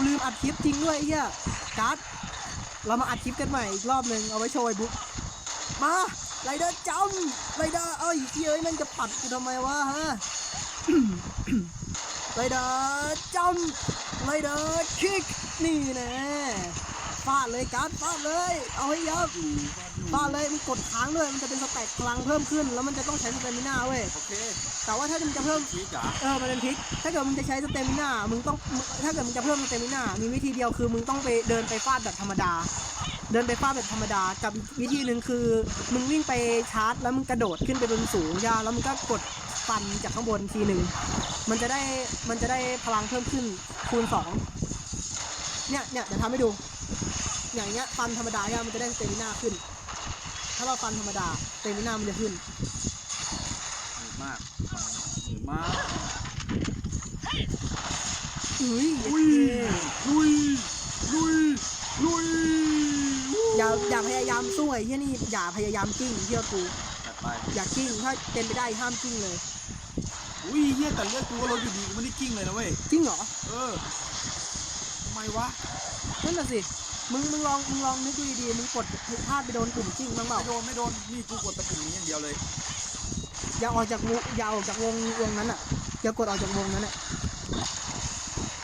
กูลืมอัดคลิปจริงด้วยไอ้เหี้ยการ์ดเรามาอัดคลิปกันใหม่อีกรอบหนึ่งเอาไว้โชว์ไอ้บุ๊กมาไรเดอร์จำไรเดอร์เอ้ยเหี้ยมันจะปัดกูทำไมวะฮะไรเดอร์จำไรเดอร์คิกนี่แน่ ฟาดเลยการ์ดฟาดเลย เอาให้ยับอยู่ฟาดเลยมันกดค้างด้วยมันจะเป็นสแต็กพลังเพิ่มขึ้น แล้วมันจะต้องใช้สเตมิน่าเว้ยโอเคแต่ว่าถ้ามึงจะเพิ่มชี้จ๋าเออมันเป็นทริกถ้าเกิดมึงจะใช้สเตมิน่ามึงต้องมึงถ้าเกิดมึงจะเพิ่มสเตมิน่ามีวิธีเดียวคือมึงต้องไปเดินไปฟาดแบบธรรมดา เดินไปฟาดแบบธรรมดากับอีกวิธีหนึ่งคือ มึงวิ่งไปชาร์จ แล้วมึงกระโดดขึ้นไปบนสูงยาแล้วมึงก็กดฟันจากข้างบนทีหนึ่งมันจะได้มันจะได้พลังเพิ่มขึ้นคูณสองเนี่ยเนี่ยเดี๋ยวทำให้ดู อย่างเงี้ยฟันธรรมดาเนี่ยมันจะได้สเตมิน่าขึ้น ถ้าเราฟันธรรมดาสเตมิน่ามันจะขึ้นหนืดมากหนืดมากอุ้ยลุยลุยลุยลุยอย่าอย่าพยายามสู้ไอ้เหี้ยนี่อย่าพยายามกิ้งเชื่อกูจัดไปอย่ากิ้งถ้าเป็นไปได้ห้ามกิ้งเลยอุ้ยเฮียแต่เลือดกูก็ลดอยู่ดีกูไม่ได้กิ้งเลยนะเว้ยจริงเหรอเออทำไมวะนั่นน่ะสิ มึงมึงลองมึงลองนึกดูดีๆมึงกดพลาดไปโดนกลุ่มกิ้งบ้างเปล่าไม่โดนไม่โดนนี่กูกดตะปุ่มนี้อย่างเดียวเลยอย่าออกจากวงอย่าออกจากวงวงนั้นอะอย่ากดออกจากวงนั้นอะ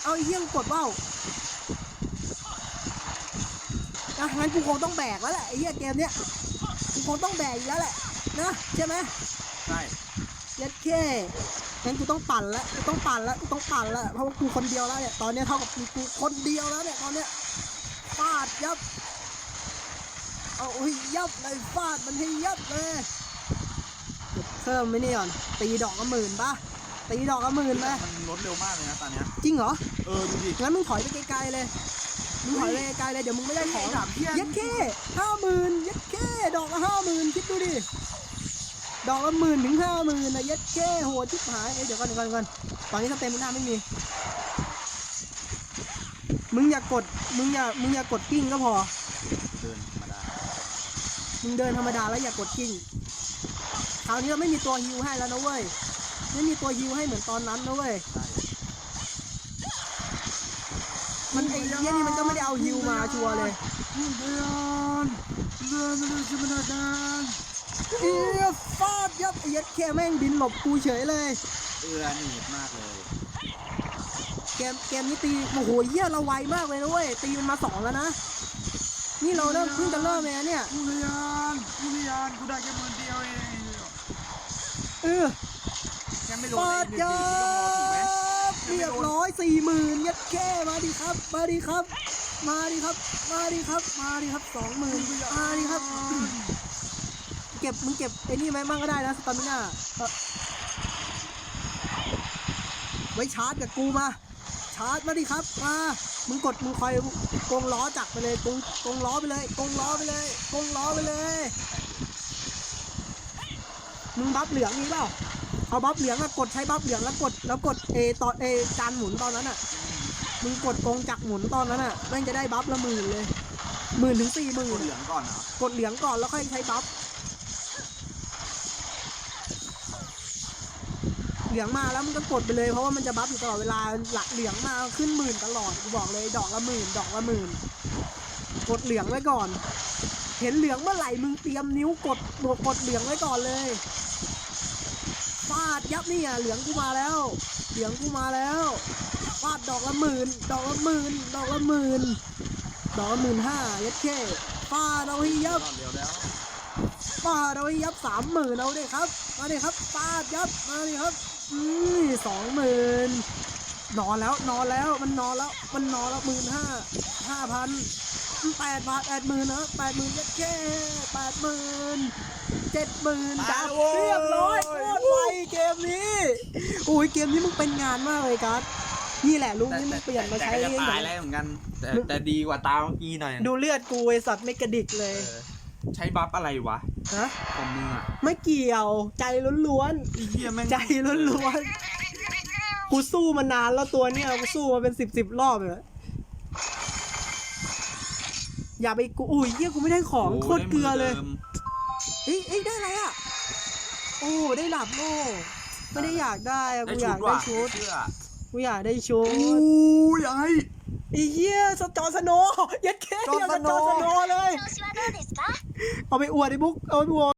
เอาไอ้เหี้ยงกดเปล่าอะงั้นกูคงต้องแบกแล้วแหละไอ้เหี้ยเกมเนี้ยกูคงต้องแบกอีกแล้วแหละนะใช่ไหมใช่ยัดแค่งั้นกูต้องปั่นแล้วกูต้องปั่นแล้วกูต้องปั่นแล้วเพราะว่ากูคนเดียวแล้วเนี่ยตอนเนี้ยเท่ากับกูกูคนเดียวแล้วเนี่ยตอนเนี้ย ฟาดยับ เอาให้ยับเลยฟาดมันให้ยับเลยเก็บเพิ่มไหมนี่ก่อนตีดอกละหมื่นปะตีดอกละหมื่นไหมมันลดเร็วมากเลยนะตอนเนี้ยจริงเหรอ เออดูดิ งั้นมึงถอยไปไกลๆเลย มึงถอยไปไกลๆเลยเดี๋ยวมึงไม่ได้ของถามเพี้ยน ยัดแค่ห้าหมื่นยัดแค่ดอกละห้าหมื่นคิดดูดิ ดอกละหมื่นถึงห้าหมื่นนะยัดแค่โหดชิบหายเอ้ยเดี๋ยวก่อนเดี๋ยวก่อนเดี๋ยวก่อนตอนนี้สเต็มหน้าไม่มี มึงอย่ากด มึงอย่า มึงอย่ากดกิ้งก็พอ เดินธรรมดามึงเดินธรรมดาแล้วอย่ากดกิ้ง คราวนี้เราไม่มีตัวฮิวให้แล้วนะเว้ย ไม่มีตัวฮิวให้เหมือนตอนนั้นนะเว้ย ใช่มันไอ้เหี้ยนี่มันก็ไม่ได้เอาฮิวมาชัวร์เลยพุ่งพยานเรือไม่ได้จิมนาการเอียฟาดยับไอ้ยัดแค่แม่งบินหลบกูเฉยเลย เอือหนีบมากเลยเก มเกมนี้ตีโอ้โหเหี้ยเราไวมากเลยนะเว้ยตีมันมาสองแล้วนะนี่เราเริ่มเพิ่งจะเริ่มเองนะเนี่ยพุ่งพยานพุ่งพยานกูได้แค่หมื่นเดียวเองเออแค่ไม่โดนฟาดเอ็ยันดีก็พอถูกไหมบเรียบร้อยสี่หมื่นยัดแค่มาดิครับ มาดิครับ มาดิครับ มาดิครับ มาดิครับสองหมื่นมาดิครับ เก็บมึงเก็บไอ้นี่ไหมมั่งก็ได้นะสตามิน่าเอ่อไว้ชาร์จกับกูมา ชาร์จมาดิครับมามึงกดมึงคอยกงล้อจักรไปเลยกงกงล้อไปเลยกงล้อไปเลยกงล้อไปเลยมึงบัฟเหลืองมีเปล่าเอาบัฟเหลืองอะกดใช้บัฟเหลืองแล้วกดแล้วกดเอตอนเอจานหมุนตอนนั้นอะมึงกดกงจักรหมุนตอนนั้นอะแม่งจะได้บัฟละหมื่นเลยหมื่นถึงสี่หมื่นกดเหลืองก่อนเหรอกดเหลืองก่อนแล้วค่อยใช้บัฟ เหลืองมาแล้วมันก็กดไปเลยเพราะว่ามันจะบัฟอยู่ตลอดเวลาหลักเหลืองมาขึ้นหมื่นตลอดกูบอกเลยดอกละหมื่นดอกละหมื่นกดเหลืองไว้ก่อน เห็นเหลืองเมื่อไหร่มึงเตรียมนิ้วกดบวกกดเหลืองไว้ก่อนเลยฟาดยับนี่อะเหลืองกูมาแล้วเหลืองกูมาแล้วฟาดดอกละหมื่นดอกละหมื่นดอกละหมื่นดอกละหมื่นห้ายัดแค่ฟาดเอาให้ยับฟาดเอาให้ยับสามหมื่นเอาดิครับมาดิครับฟาดยับมาดิครับ สองหมื่นนอนแล้วนอนแล้วมันนอนแล้วมันนอนแล้วหมื่นห้าห้าพันแปดบาทแปดหมื่นนะแปดหมื่นแค่แปดหมื่นเจ็ดหมื่นจับเรียบร้อยโคตรไวเกมนี้โอ้ยเกมนี้มึงเป็นงานมากเลยกัสนี่แหละลูกนี้มึงเปลี่ยนมาใช้แต่ก็เองจะตายแล้วเหมือนกันแต่แต่ดีกว่าตาเมื่อกี้หน่อย ดูเลือดกูไอสัตว์ไม่กระดิกเลยเออ ใช้บัฟอะไรวะฮะของมึงอะไม่เกี่ยว ใจล้วนๆไอ้เหี้ยแม่งใจล้วนๆกูสู้มานานแล้วตัวเนี้ยกูสู้มาเป็นสิบสิบรอบเลยอย่าไปกูอุ้ยเฮียกูไม่ได้ของโคตรเกลือเลยโได้มืดิมเอ้ยเอ้ยได้อะไรอะ โอ้ได้หลับโล่ไม่ได้อยากได้อะได้กูอชุยาดกได้ว่ะชุดเสื้อกูอยากได้ชุดอู้ยไอ้ ไอ้เหี้ยสจอสโนว์ยัดแค่ จอห์น เดียว ส ส โน จอ ว์ สโนว์เลย 調子はどうですか เอาไปอวดไอ้บุ๊กเอาไปอวด